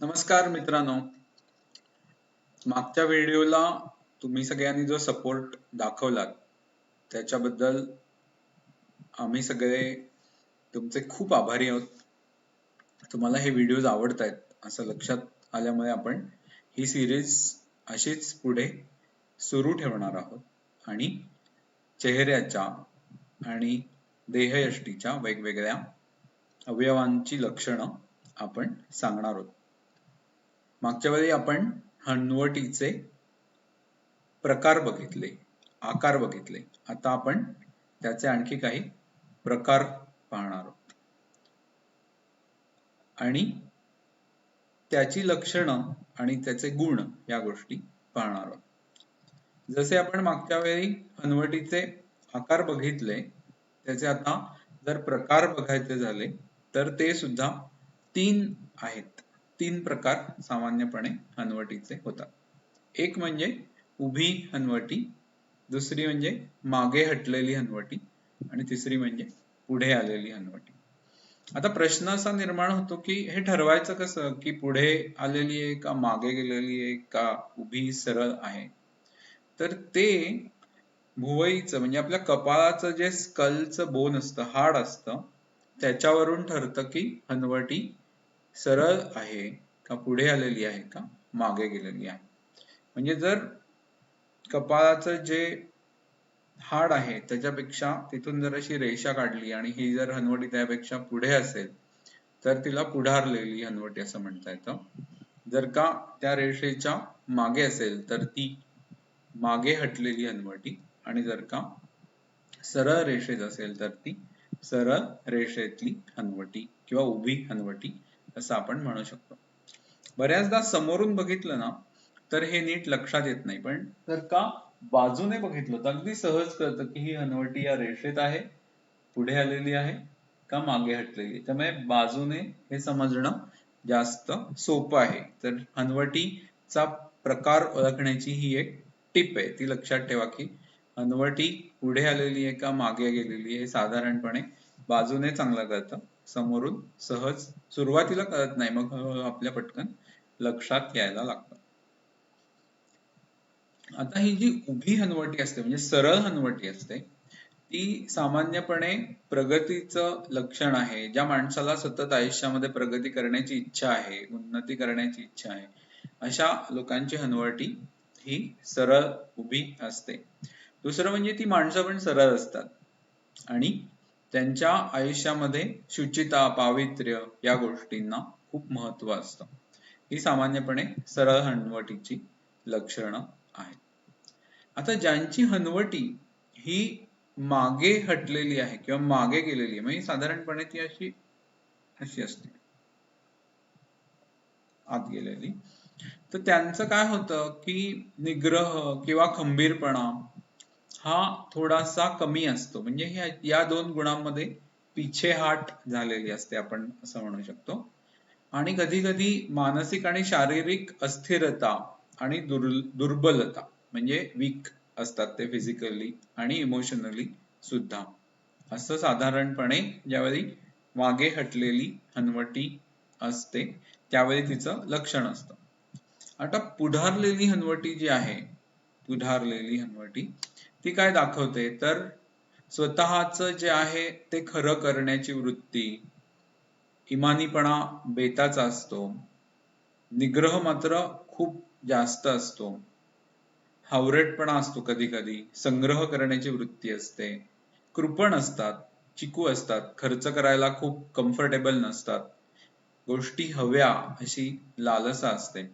नमस्कार मित्रांनो. मागच्या व्हिडिओला तुम्ही सगळ्यांनी जो सपोर्ट दाखवलात त्याच्याबद्दल आम्ही सगळे तुमचे खूप आभारी आहोत. तुम्हाला हे व्हिडिओज आवडत आहेत असं लक्षात आल्यामुळे आपण ही सिरीज अशीच पुढे सुरू ठेवणार आहोत. आणि चेहऱ्याच्या आणि देहयष्टीच्या वेगवेगळ्या अवयवांची लक्षणं आपण सांगणार आहोत. मागच्या वेळी आपण हनवटीचे प्रकार बघितले आकार बघितले. आता आपण त्याचे आणखी काही प्रकार पाहणार आहोत. आणि त्याची लक्षणं आणि त्याचे गुण या गोष्टी पाहणार आहोत. जसे आपण मागच्या वेळी हनवटीचे आकार बघितले त्याचे आता जर प्रकार बघायचे झाले तर ते सुद्धा तीन आहेत. तीन प्रकार सामान्यपणे हनवटीचे होतात. एक म्हणजे उभी हनवटी दुसरी म्हणजे मागे हटलेली हनवटी आणि तिसरी म्हणजे पुढे आलेली हनवटी. आता प्रश्न असा निर्माण होतो की हे ठरवायचं कसं? की पुढे आलेली आहे का मागे गेलेली आहे का उभी सरळ आहे? तर ते भुवईचं म्हणजे आपल्या कपाळाचं जे स्कलचं बोन असतं हाड असतं त्याच्यावरून ठरतं की हनवटी सरळ आहे का पुढे आलेली आहे का? मागे गेलेली आहे. म्हणजे जर कपाळाचं जे हाड आहे त्याच्यापेक्षा तिथून जर अशी रेषा काढली आणि ही जर हनवटी त्यापेक्षा पुढे असेल तर तिला पुढारलेली हनवटी असं म्हणता येतं. जर का त्या रेषेच्या मागे असेल तर ती मागे हटलेली हनवटी आणि जर का सरळ रेषेत असेल तर ती सरळ रेषेतली हनवटी किंवा उभी हनवटी असं आपण म्हणू शकतो. बऱ्याचदा समोरून बघितलं ना तर हे नीट लक्षात येत नाही. पण जर का बाजूने बघितलं तर अगदी सहज कळतं की ही हनवटी या रेषेत आहे पुढे आलेली आहे का मागे हटलेली त्यामुळे बाजूने हे समजणं जास्त सोपं आहे. तर हनवटीचा प्रकार ओळखण्याची ही एक टिप आहे. ती लक्षात ठेवा की हनवटी पुढे आलेली आहे का मागे गेलेली आहे साधारणपणे बाजूने चांगलं कळतं. समोरून सहज सुरुवातीला कळत नाही मग आपल्या पटकन लक्षात यायला लागतं. आता ही जी उभी हनवटी असते म्हणजे सरळ हनवटी असते ती सामान्यपणे प्रगतीचं लक्षण आहे. ज्या माणसाला सतत आयुष्यामध्ये प्रगती करण्याची इच्छा आहे उन्नती करण्याची इच्छा आहे अशा लोकांची हनवटी ही सरळ उभी असते. दुसरं म्हणजे ती माणसं पण सरळ असतात. आणि त्यांच्या आयुष्यामध्ये शुचिता पावित्र्य या गोष्टींना खूप महत्त्व असतं. ही सामान्यपणे सरळ हनवटीची लक्षणं आहेत. आता ज्यांची हनवटी ही मागे हटलेली आहे किंवा मागे गेलेली आहे म्हणजे साधारणपणे ती अशी अशी असते. आत गेलेली. तर त्यांचं काय होतं की निग्रह किंवा खंबीरपणा हा थोडासा कमी असतो. म्हणजे या दोन गुणांमध्ये पिछेहाट झालेली असते आपण असं म्हणू शकतो. आणि कधी कधी मानसिक आणि शारीरिक अस्थिरता आणि दुर्बलता म्हणजे वीक असतात ते फिजिकली आणि इमोशनली सुद्धा. असं साधारणपणे ज्यावेळी मागे हटलेली हनवटी असते त्यावेळी तिचं लक्षण असतं. आता पुढारलेली हनवटी जी आहे पुढारलेली हनवटी ती काय दाखवते? तर स्वतःच जे आहे ते खरं करण्याची वृत्ती. इमानीपणा बेताचा असतो. निग्रह मात्र खूप जास्त असतो. हावरेटपणा असतो कधी कधी संग्रह करण्याची वृत्ती असते. कृपण असतात चिकू असतात खर्च करायला खूप कम्फर्टेबल नसतात. गोष्टी हव्या अशी लालसा असते.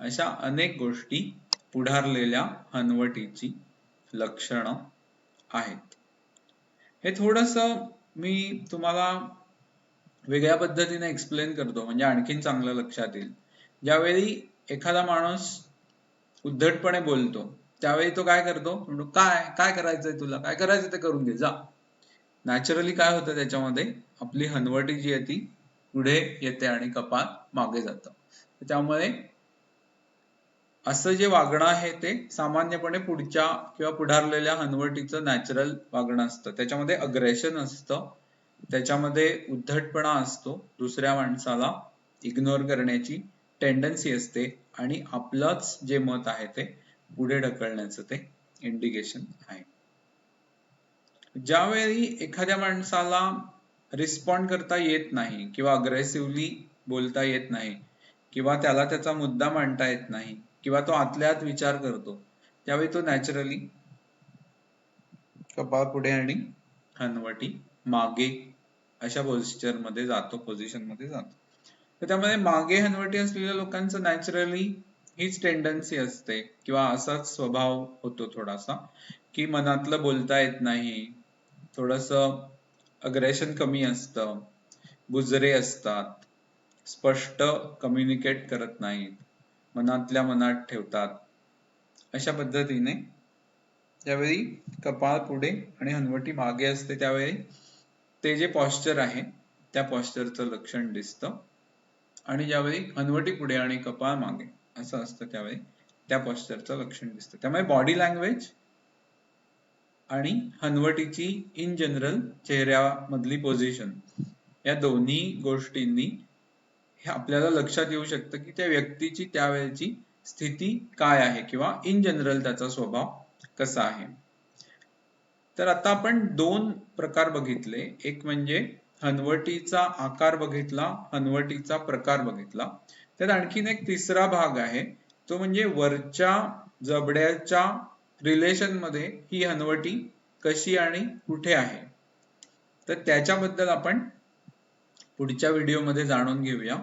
अशा अनेक गोष्टी पुढारलेल्या हनवटीची लक्षणं आहेत. हे थोडस मी तुम्हाला वेगळ्या पद्धतीने एक्सप्लेन करतो म्हणजे आणखीन चांगलं लक्षात येईल. ज्यावेळी एखादा माणूस उद्धटपणे बोलतो त्यावेळी तो काय करतो? म्हणतो काय? काय करायचंय तुला? काय करायचं ते करून घे जा. नॅचरली काय होतं त्याच्यामध्ये? आपली हनवटी जी आहे ती पुढे येते आणि कपात मागे जातं. त्यामुळे असं जे वागणं आहे ते सामान्यपणे पुढच्या किंवा पुढारलेल्या हनवटीचं नॅचरल वागणं असतं. त्याच्यामध्ये अग्रेशन असतं. त्याच्यामध्ये उद्धटपणा असतो. दुसऱ्या माणसाला इग्नोर करण्याची टेंडन्सी असते आणि आपलंच जे मत आहे ते पुढे ढकलण्याचं ते इंडिकेशन आहे. ज्यावेळी एखाद्या माणसाला रिस्पॉन्ड करता येत नाही किंवा अग्रेसिव्हली बोलता येत नाही किंवा त्याला त्याचा मुद्दा मांडता येत नाही किंवा तो आतल्या आत विचार करतो. त्यावेळी तो नॅचरली कपाळ पुढे आणि हनवटी मागे अशा पोझिशनमध्ये जातो पोझिशनमध्ये जातो. तर त्यामध्ये मागे हनवटी असलेल्या लोकांचं नॅचरली हीच टेंडन्सी असते किंवा असाच स्वभाव होतो थोडासा की मनातलं बोलता येत नाही थोडस अग्रेशन कमी असतं बुजरे असतात स्पष्ट कम्युनिकेट करत नाहीत. मनातल्या मनात ठेवतात. अशा पद्धतीने त्यावेळी कपाळ पुढे आणि हनवटी मागे असते त्यावेळी ते जे पॉस्चर आहे त्या पॉस्चरचं लक्षण दिसतं. आणि ज्यावेळी हनवटी पुढे आणि कपाळ मागे असं असतं त्यावेळी त्या पॉस्चरचं लक्षण दिसतं. त्यामुळे बॉडी लँग्वेज आणि हनवटीची इन जनरल चेहऱ्यामधली पोझिशन या दोन्ही गोष्टींनी हे आपल्याला लक्षात येऊ शकतं की त्या व्यक्तीची त्यावेळेची स्थिती काय आहे किंवा इन जनरल त्याचा स्वभाव कसा आहे. तर आता आपण दोन प्रकार बघितले. एक म्हणजे हनवटीचा आकार बघितला हनवटीचा प्रकार बघितला. त्यात आणखीन एक तिसरा भाग आहे. तो म्हणजे वरच्या जबड्याच्या रिलेशनमध्ये ही हनवटी कशी आणि कुठे आहे. तर त्याच्याबद्दल आपण पुढच्या व्हिडिओमध्ये जाणून घेऊया.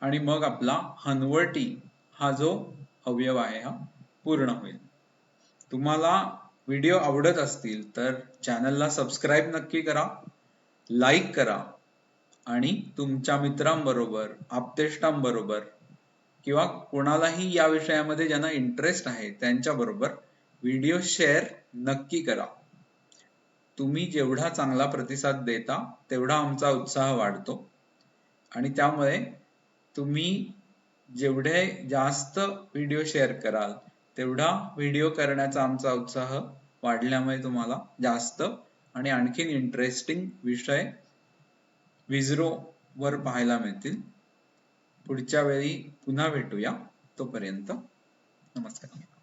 आणि मग आपला हनवटी हा जो अवयव आहे हा पूर्ण होईल. तुम्हाला व्हिडिओ आवडत असतील तर चॅनलला सबस्क्राईब नक्की करा लाईक करा आणि तुमच्या मित्रांबरोबर आप्तेष्टांबरोबर किंवा कोणालाही या विषयामध्ये ज्यांना इंटरेस्ट आहे त्यांच्याबरोबर व्हिडिओ शेअर नक्की करा. तुम्ही जेवढा चांगला प्रतिसाद देता तेवढा आमचा उत्साह वाढतो. आणि त्यामुळे तुम्ही जेवढे जास्त व्हिडिओ शेअर कराल तेवढा व्हिडिओ करण्याचा आमचा उत्साह वाढल्यामुळे तुम्हाला जास्त आणि आणखीन इंटरेस्टिंग विषय विझरो वर पाहायला मिळतील. पुढच्या वेळी पुन्हा भेटूया. तोपर्यंत नमस्कार.